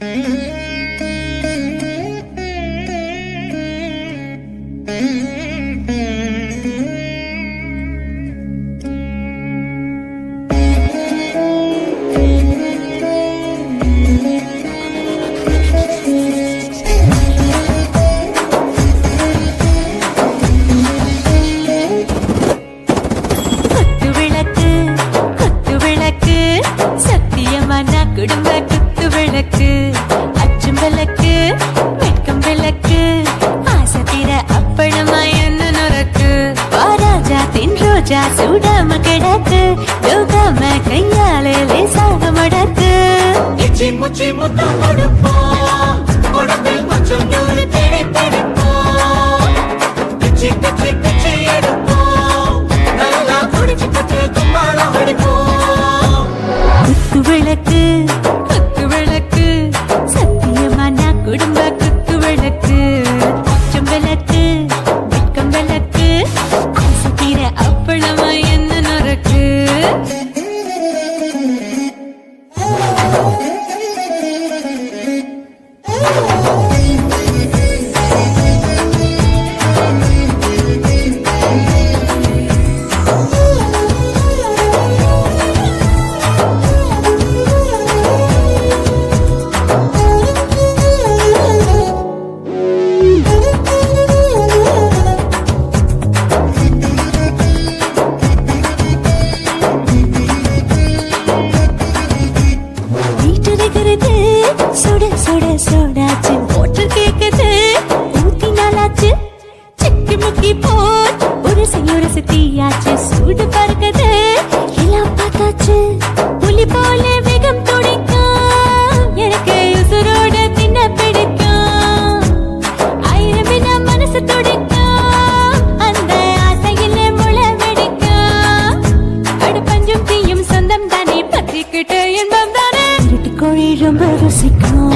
Mm-hmm. குத்து ருசிக்கும்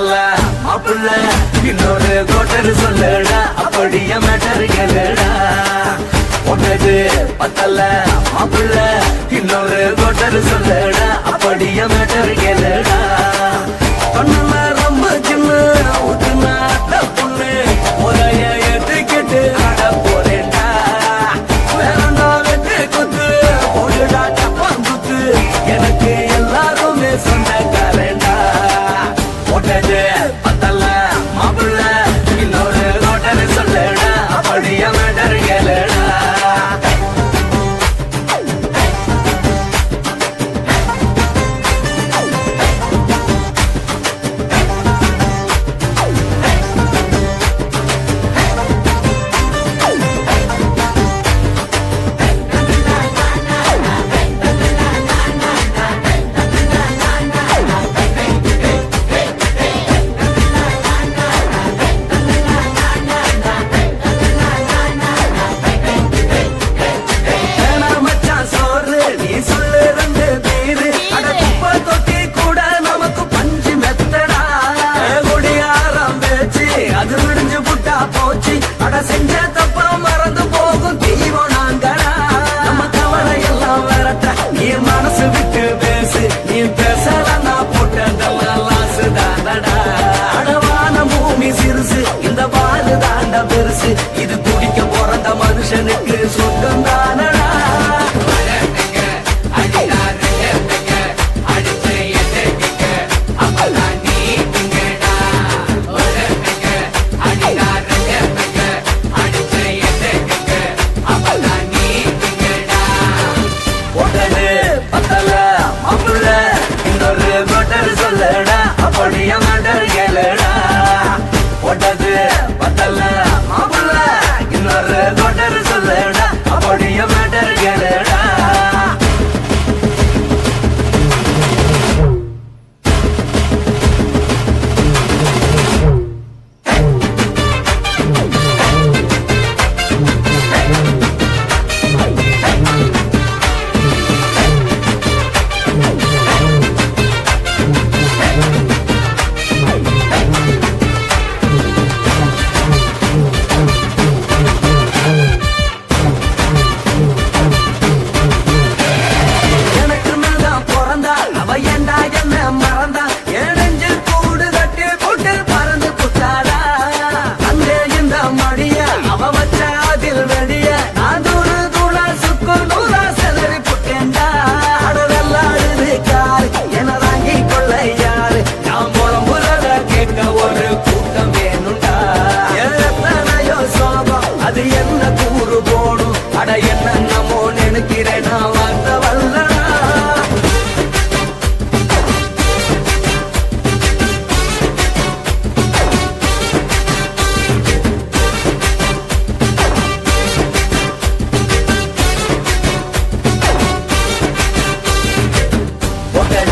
சொல்லல மாப்பிள்ள இன்னொரு கோட்டரு சொல்லுடா அப்படியே மேட்டரு கேளுடா. ஒன்னது பத்தல மாப்பிள்ள இன்னொரு கோட்டரு சொல்லுடா அப்படியே மேட்டரு கேளு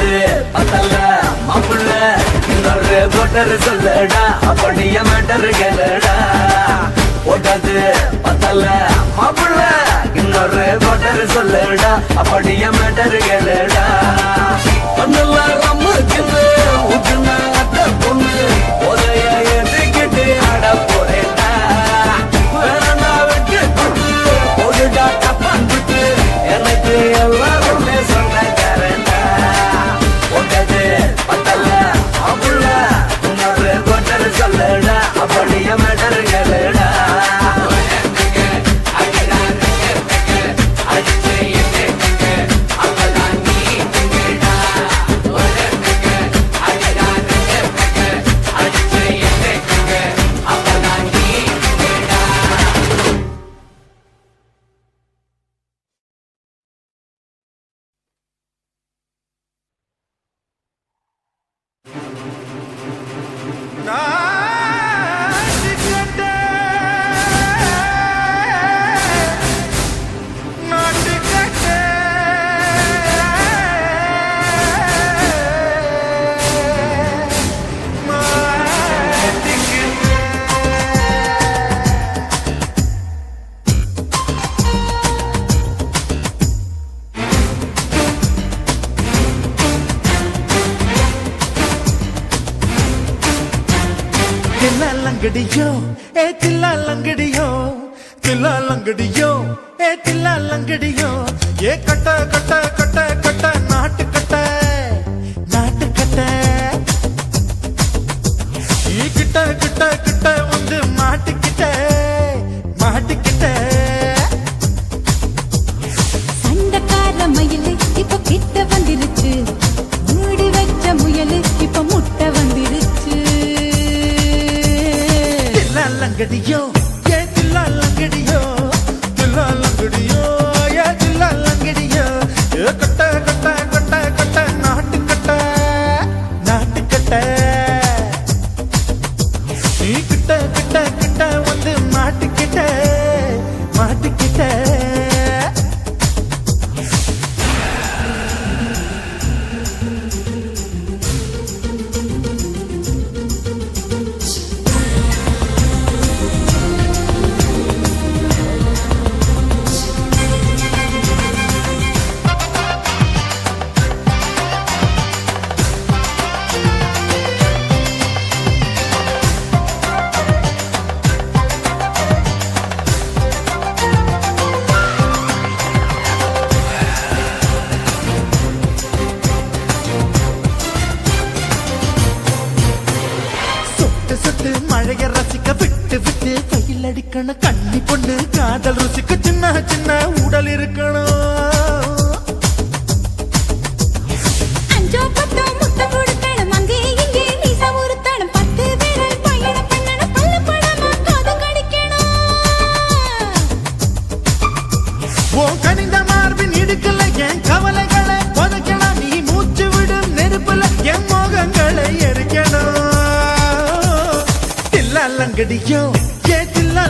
மாறு பத்தல்ல மாப்புள்ள இன்னொரு போட்டரு சொல்லடா. அப்படிய மேட்டரு கேளடா. போட்டது பத்தல்ல மாப்புள்ள இன்னொரு போட்டரு சொல்லடா அப்படிய மேட்டரு கேளடா. பண்ணல நம்ம லங்கடியோ ஏ தில்லா லங்கடியோ தில்லா லங்கடியோ ஏ தில்லா லங்கடியோ ஏ கட்ட கட்ட கட்ட கட்ட நாட்டு கட்ட நாட்டு கட்ட. ஈ கிட்ட கிட்ட கிட்ட வந்து மாட்டிக்கிட்ட மாட்டிக்கிட்ட சண்டக்கார மயிலு இப்ப கிட்ட தில்லா லங்கடியோ விட்டு கையில் அடிக்கணும் கண்ணி பொண்ணு காதல் ருசிக்க சின்ன சின்ன உடல் இருக்கணும். கனிந்த மார்பின் இடுக்கல என் கவலைகளை புதைக்கணும் நீ மூச்சு விடும் நெருப்புல என் மோகங்களை எரிக்கணும். லங்கடியோ ஏ தில்லா